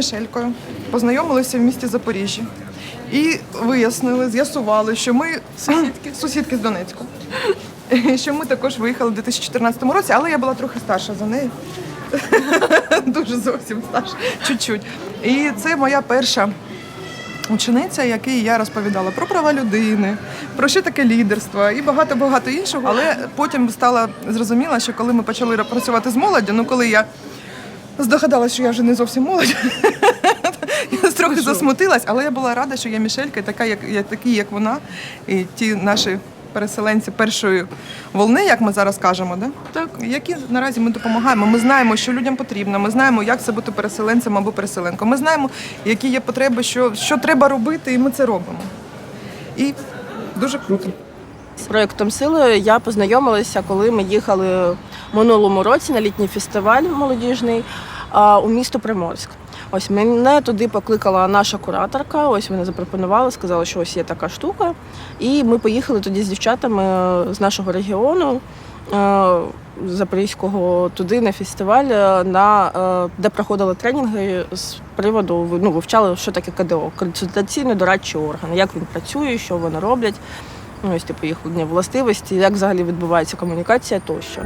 Мішелькою познайомилися в місті Запоріжжя і вияснили, з'ясували, що ми сусідки, сусідки з Донецьку. Що ми також виїхали у 2014 році, але я була трохи старша за неї. Дуже зовсім старша, чуть-чуть. І це моя перша учениця, якій я розповідала про права людини, про що таке лідерство і багато-багато іншого. Але потім стала зрозуміла, що коли ми почали працювати з молоддю, ну коли я здогадалася, що я вже не зовсім молодь, я трохи засмутилась, але я була рада, що я Мішелька, така, як, як такі, як вона, і ті наші. Переселенці першої волни, як ми зараз кажемо, да? так які наразі ми допомагаємо. Ми знаємо, що людям потрібно. Ми знаємо, як це бути переселенцем або переселенком. Ми знаємо, які є потреби, що, що треба робити, і ми це робимо. І дуже круто. Проєктом Сили я познайомилася, коли ми їхали минулому році на літній фестиваль молодіжний у місто Приморськ. Ось мене туди покликала наша кураторка. Ось вона запропонувала, сказала, що ось є така штука. І ми поїхали тоді з дівчатами з нашого регіону. е, Запорізького туди на фестиваль, е, на е, де проходили тренінги з приводу ну, вивчали, що таке КДО, консультаційно дорадчий орган, як він працює, що вони роблять. Ну, ось типу їх властивості, як взагалі відбувається комунікація тощо.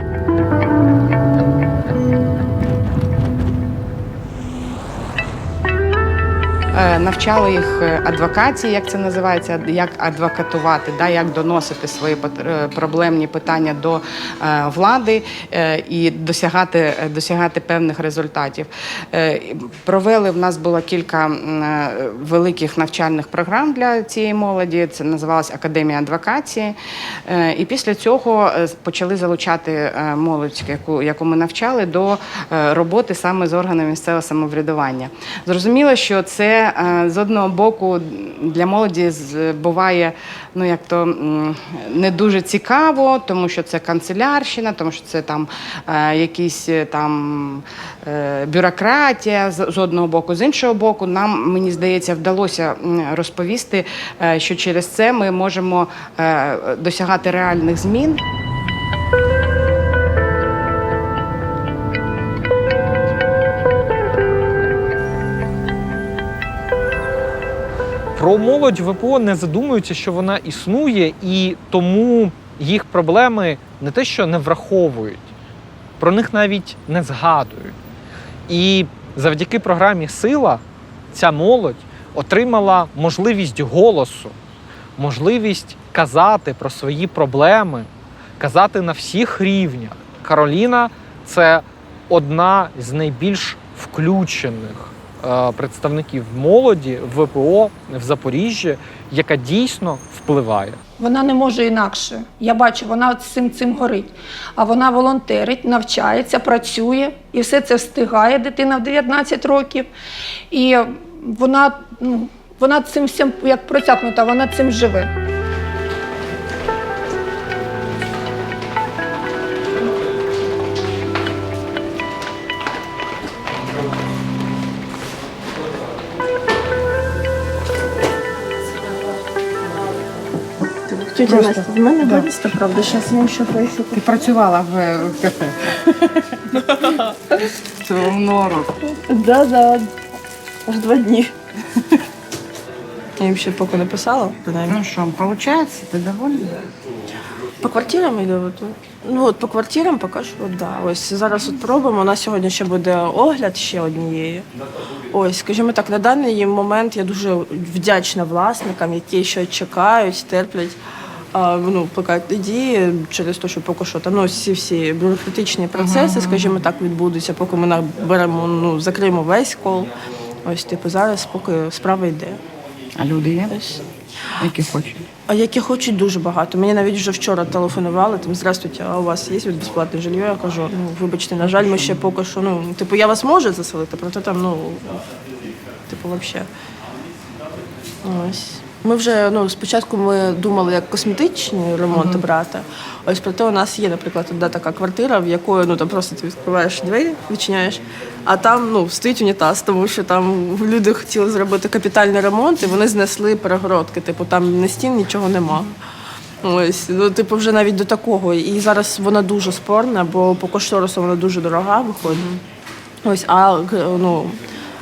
Е, Навчали їх е, адвокації, як це називається, як адвокатувати, да, як доносити свої е, проблемні питання до влади і досягати, досягати певних результатів. Провели в нас було кілька великих навчальних програм для цієї молоді. Це називалась Академія адвокації. І після цього почали залучати молодь, яку, яку ми навчали, до роботи саме з органами місцевого самоврядування. Зрозуміло, що це е, з одного боку для молоді буває ну як то не дуже цікаво, тому що це канцелярщина, тому що це там е, якісь е, там бюрократія з, одного боку. З іншого боку, нам мені здається, вдалося розповісти, що через це ми можемо досягати реальних змін. Про молодь ВПО не задумуються, що вона існує, і тому їх проблеми не те, що не враховують, про них навіть не згадують. І завдяки програмі Сила ця молодь отримала можливість голосу, можливість казати про свої проблеми, казати на всіх рівнях. Кароліна це одна з найбільш включених представників молоді в ВПО в Запоріжжі, яка дійсно впливає. Вона не може інакше. Я бачу, вона цим цим горить. А вона волонтерить, навчається, працює і все це встигає дитина в 19 років. І вона, ну, вона цим всім як протякнута, вона цим живе. Тетя Настя, в мене бариста, правда, зараз я ще поїхати. Ти працювала в, в кафе. Це в нору. Да, да. Аж два дні. Я їм ще поки не писала, принаймні. Ну що, виходить, ти довольна? По квартирам йду. От, ну от по квартирам поки що, да. Ось зараз от пробуємо. У нас сьогодні ще буде огляд ще однієї. Ось, скажімо так, на даний момент я дуже вдячна власникам, які ще чекають, терплять. А, ну, поки дії через те, що поки що там ну, всі всі бюрократичні процеси, скажімо так, відбудуться, поки ми наберемо, ну, закриємо весь кол. Ось, типу, зараз поки справа йде. А люди є, Ось. які хочуть. А які хочуть дуже багато. Мені навіть вже вчора телефонували, там здравствуйте, а у вас є от безплатне жилье? Я кажу, ну вибачте, на жаль, ми ще поки що. Ну, типу, я вас можу заселити, проте там, ну, типу, взагалі. Ось. Ми вже ну, спочатку ми думали, як косметичні ремонти брати. Ось проте у нас є, наприклад, одна така квартира, в якої ну там просто ти відкриваєш двері, відчиняєш, а там ну стоїть унітаз, тому що там люди хотіли зробити капітальний ремонт, і вони знесли перегородки. Типу там не стін нічого нема. Ось, ну, типу, вже навіть до такого. І зараз вона дуже спорна, бо по кошторису вона дуже дорога виходить. Ось, а ну,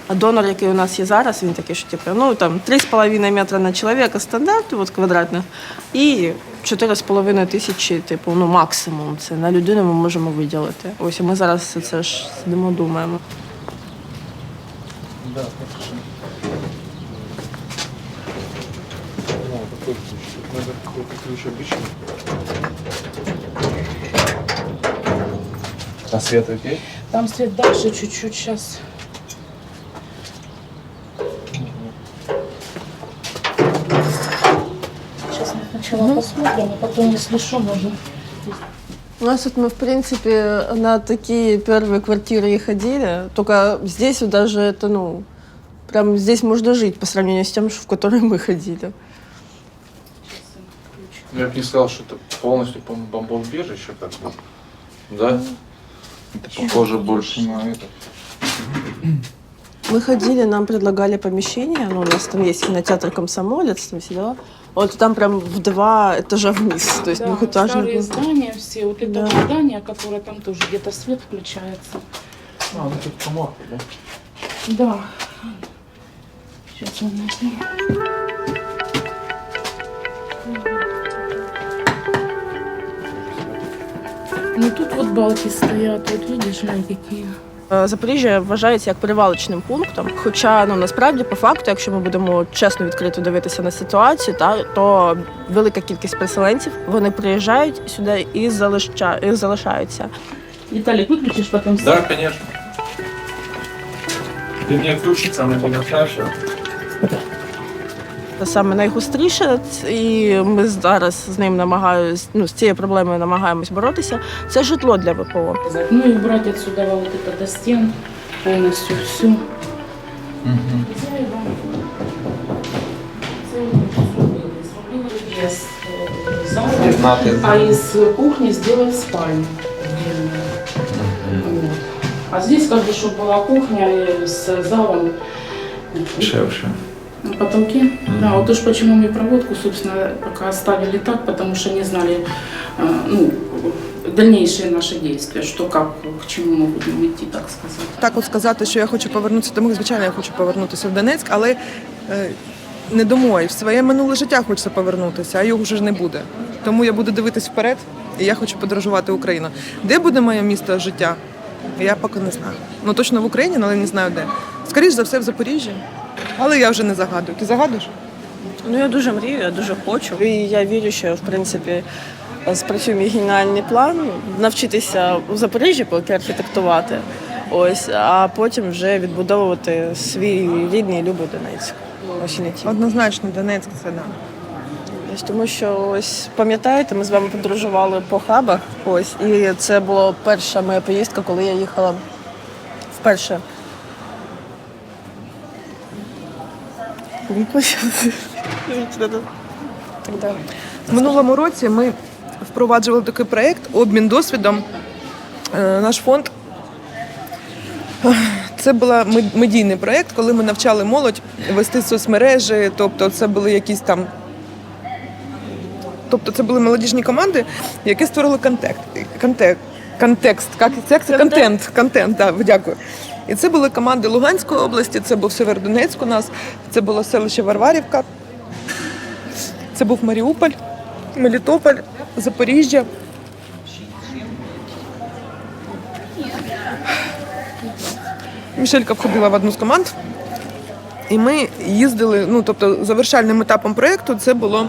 А донор, який у нас є зараз, він такий, що типу, ну там 3,5 метра на чоловіка стандарт, от квадратних, і 4,5 тисячі, типу, ну максимум. Це на людину ми можемо виділити. Ось і ми зараз все це ж сидимо, думаємо. А свет окей? Там свет дальше чуть-чуть сейчас. Сначала посмотрим, а потом, если что, можно. У нас вот мы, в принципе, на такие первые квартиры и ходили, только здесь вот даже это, ну, прям здесь можно жить по сравнению с тем, в которые мы ходили. Я бы не сказал, что это полностью бом- бомбоубежище как бы. Да? Это похоже больше на это. Мы ходили, нам предлагали помещение, ну, у нас там есть кинотеатр «Комсомолец», там все дела. Вот там прям в два этажа вниз, то есть Да, двухэтажный старые был. здания все. Вот это Да. вот здание, которое там тоже где-то свет включается. А, ну тут коморка, да? Да. Сейчас я найду. Ну тут вот балки стоят, вот видишь, они какие. Е, Запоріжжя вважається як перевалочним пунктом. Хоча ну насправді, по факту, якщо ми будемо чесно відкрито дивитися на ситуацію, та то велика кількість переселенців вони приїжджають сюди і залиша, і залишаються. Віталій, виключиш потім? Да, звісно. Ты мне отключиться, она не все Це саме найгостріше, ц- і ми зараз з ним намагаємось, ну з цією проблемою намагаємось боротися. Це житло для ВПО. Ну и убрать отсюда вот это до стен полностью все. А из кухни сделать спальню. отдельную. Вот. А здесь как бы, чтобы была кухня и с залом. Шевше. На потолке? Да, вот уж почему мы проводку, собственно, пока оставили так, потому что не знали, э, ну, дальнейшие наши действия, что как, к чему мы будем идти, так сказать. Так от сказати, що я хочу повернутися домой, звичайно, я хочу повернутися в Донецьк, але е, не домой. В своє минуле життя хочеться повернутися, а його вже ж не буде. Тому я буду дивитись вперед, і я хочу подорожувати Україну. Де буде моє місто життя? Я поки не знаю. Ну точно в Україні, але не знаю де. Скоріше за все, в Запоріжжі. Але я вже не загадую. Ти загадуєш? Ну я дуже мрію, я дуже хочу. І я вірю, що в принципі спрацює мій геніальний план навчитися у Запоріжжі поки архітектувати. Ось, а потім вже відбудовувати свій рідний любий Донецьк. Ось і не тільки. Однозначно, Донецьк це да. Ось тому що ось пам'ятаєте, ми з вами подорожували по хабах. Ось, і це була перша моя поїздка, коли я їхала вперше. В минулому році ми впроваджували такий проєкт обмін досвідом. Е, Наш фонд це був медійний проєкт, коли ми навчали молодь вести соцмережі, тобто це були якісь там. Тобто це були молодіжні команди, які створили контекст. Контекст. Контекст, як, як це? Контент. Контент, так, дякую. І це були команди Луганської області, це був Северодонецьк у нас, це було селище Варварівка, це був Маріуполь, Мелітополь, Запоріжжя. Мішелька входила в одну з команд. І ми їздили, ну тобто завершальним етапом проєкту це було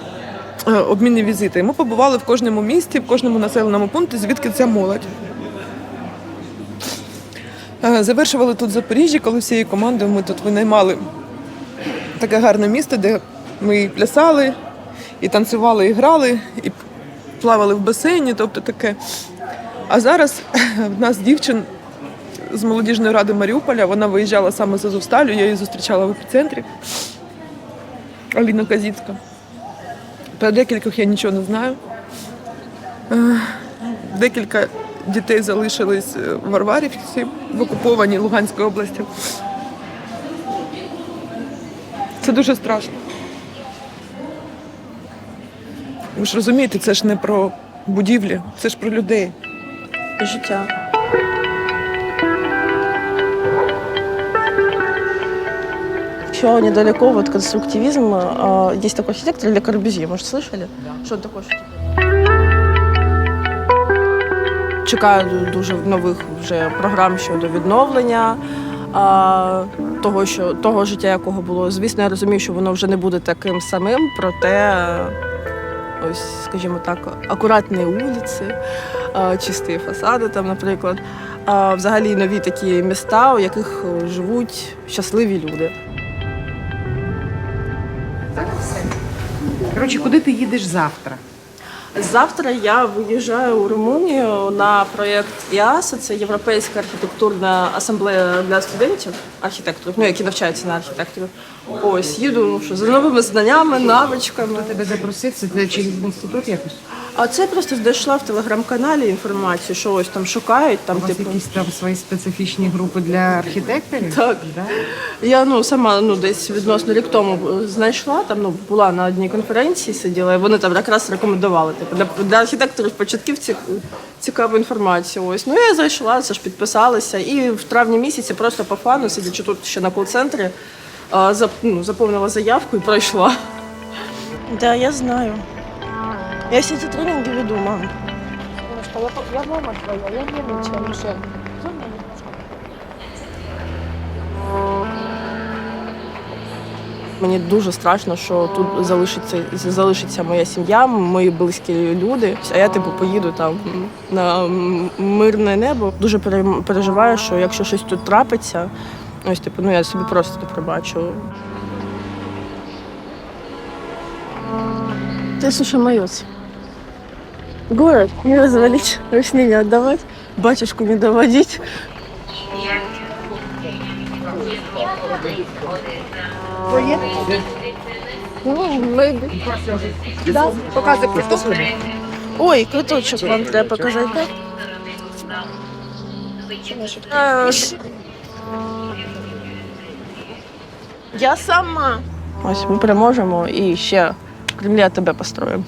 е, обмінні візити. Ми побували в кожному місті, в кожному населеному пункті, звідки ця молодь. Е, Завершували тут в Запоріжжі, коли всією командою ми тут винаймали таке гарне місто, де ми і плясали, і танцювали, і грали, і плавали в басейні, тобто таке. А зараз в нас дівчин з молодіжної ради Маріуполя, вона виїжджала саме з Азовсталю, я її зустрічала в епіцентрі. Аліна Казіцька. Про декількох я нічого не знаю. Е, Декілька дітей залишились е, в Варварівці, в окупованій Луганської області. Це дуже страшно. Ви ж розумієте, це ж не про будівлі, це ж про людей. Життя. еще недалеко, вот конструктивизм, а, есть такой архитектор Ле Корбюзье, может, слышали? Что он такой? Чекаю дуже нових вже програм щодо відновлення а, того, що, того життя, якого було. Звісно, я розумію, що воно вже не буде таким самим, проте ось, скажімо так, акуратні вулиці, а, чисті фасади, там, наприклад, а, взагалі нові такі міста, у яких живуть щасливі люди. Коротше, куди ти їдеш завтра? Завтра я виїжджаю у Румунію на проєкт ІАСа, це Європейська архітектурна асамблея для студентів, архітекторів, ну які навчаються на архітекторів. Ось їду ну, що, за новими знаннями, навичками. Тебе запросити це через інститут якось? А це просто знайшла в телеграм-каналі інформацію, що ось там шукають. Там У вас типу якісь там свої специфічні групи для архітекторів? Так. Да? я ну сама ну десь відносно рік тому знайшла. Там ну була на одній конференції, сиділа, і вони там якраз рекомендували. Типу для, для архітекторів початківців цікаву інформацію. Ось ну я зайшла, це ж підписалася, і в травні місяці просто по фану, сидячи тут ще на кол-центрі, зап- ну, заповнила заявку і пройшла. Да, я знаю. Я всі ці тренінги веду, мам. Я мама твоя, я не нервничаю, Мишель. Мені дуже страшно, що тут залишиться, залишиться моя сім'я, мої близькі люди. А я типу поїду там на мирне небо. Дуже переживаю, що якщо щось тут трапиться, ось типу, ну я собі просто не пробачу. Ты слушай, моёс. Город не развалить, русни не отдавать, батюшку не доводить. Да, показуй квиток. Ой, квиточок вам треба? Е, ш- Я сама. Ось ми переможемо і ще в тебе построїмо.